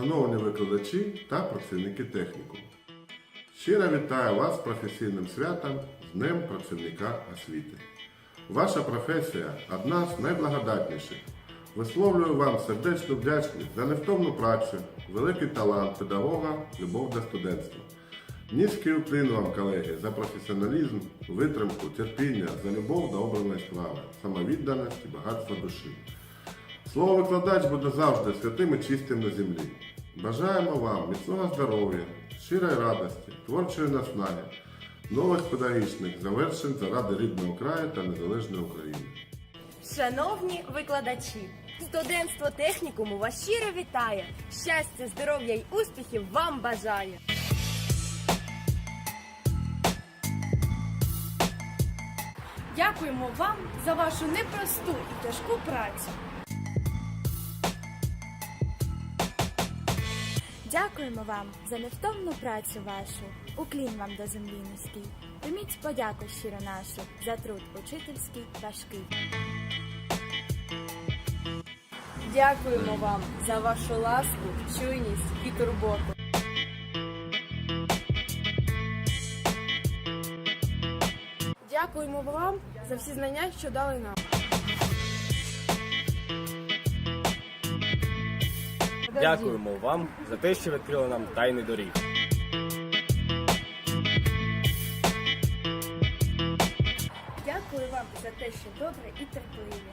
шановні викладачі та працівники техніку. Щиро вітаю вас з професійним святом з Днем працівника освіти. Ваша професія одна з найблагодатніших. Висловлюю вам сердечну вдячність за невтомну працю, великий талант педагога, любов до студентства. Низький уклін вам, колеги, за професіоналізм, витримку, терпіння, за любов до обраної справи, самовідданість і багатство душі. Слово викладач буде завжди святим і чистим на землі. Бажаємо вам міцного здоров'я, щирої радості, творчої наснаги, нових педагогічних завершень заради рідного краю та незалежної України. Шановні викладачі, студентство технікуму вас щиро вітає. Щастя, здоров'я й успіхів вам бажає. Дякуємо вам за вашу непросту і тяжку працю. Дякуємо вам за невтомну працю вашу. Уклін вам до землі низький. Прийміть подяку щиро нашу за труд учительський важкий. Дякуємо вам за вашу ласку, чуйність і турботу. Дякуємо вам за всі знання, що дали нам. Дякуємо вам за те, що відкрили нам тайни доріг. Дякую вам за те, що добре і терпеливі.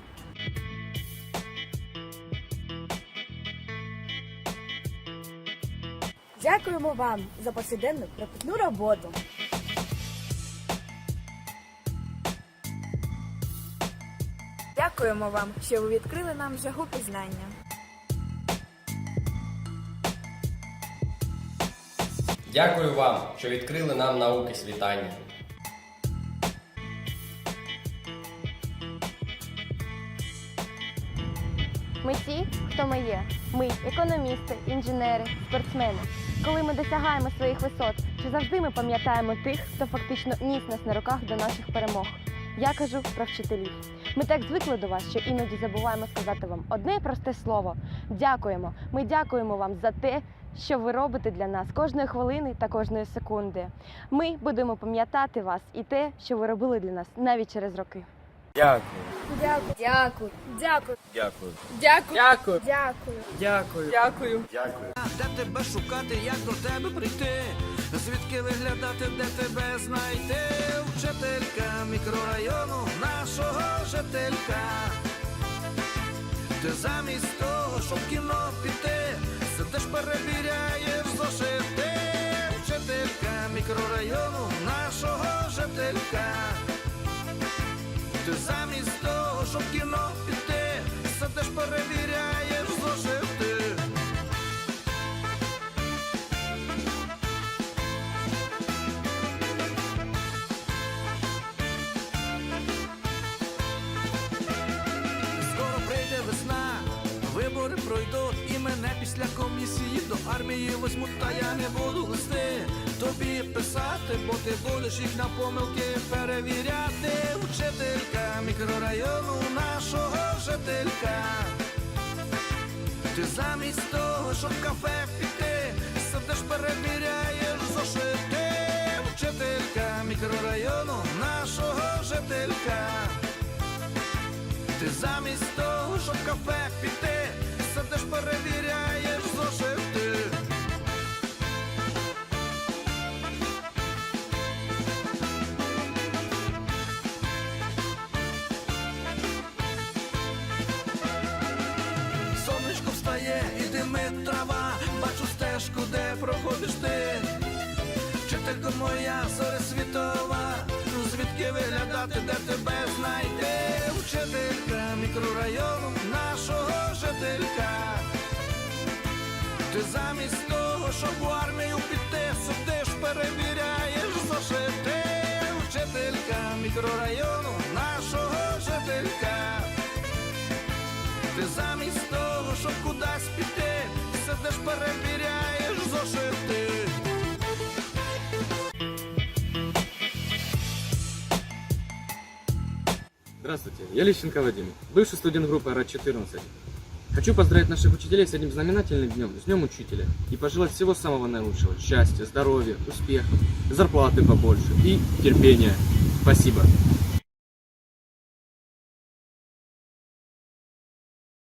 Дякуємо вам за повсякденну пропитну роботу. Дякуємо вам, що ви відкрили нам жагу пізнання. Дякую вам, що відкрили нам науки світання. Ми ті, хто ми є. Ми економісти, інженери, спортсмени. Коли ми досягаємо своїх висот, чи завжди ми пам'ятаємо тих, хто фактично ніс нас на руках до наших перемог. Я кажу про вчителів. Ми так звикли до вас, що іноді забуваємо сказати вам одне просте слово. Дякуємо. Ми дякуємо вам за те, що ви робите для нас кожної хвилини та кожної секунди. Ми будемо пам'ятати вас і те, що ви робили для нас навіть через роки. Дякую. Дякую. Дякую. Дякую. Дякую. Дякую. Дякую. Дякую. Дякую. Де тебе шукати, як до тебе прийти? Звідки виглядати, де тебе знайти? Вчителька мікрорайону, нашого жителька. Ти замість того, щоб кіно піти, сидиш, перевіряєш зошити. Вчителька мікрорайону, нашого жителька. Ти замість того, щоб кіно піти, сидиш, перевіряєш зошити. Скоро прийде весна, вибори пройдуть і мене після до армії возьмуть, та я не буду листи тобі писати, бо ти будеш їх на помилки перевіряти. Вчителька мікрорайону нашого жителька. Ти замість того, щоб кафе піти, сидиш, перевіряєш зошити. Вчителька мікрорайону нашого жителька. Ти замість того, щоб кафе піти, сидиш, перевіряєш встає і димить трава, бачу стежку, де проходиш ти. Вчителько моя зоря світова, ну звідки виглядати, де тебе знайти? Вчителька мікрорайону нашого жителька. Ти замість того, щоб в армію піти, сидиш, перевіряєш зошити. Вчителька мікрорайону перевіряєш зошити. Здравствуйте, я Лещенко Вадим, бывший студент группы РАД-14. Хочу поздравить наших учителей с этим знаменательным днем, с Днем Учителя, и пожелать всего самого наилучшего, счастья, здоровья, успехов, зарплаты побольше и терпения. Спасибо.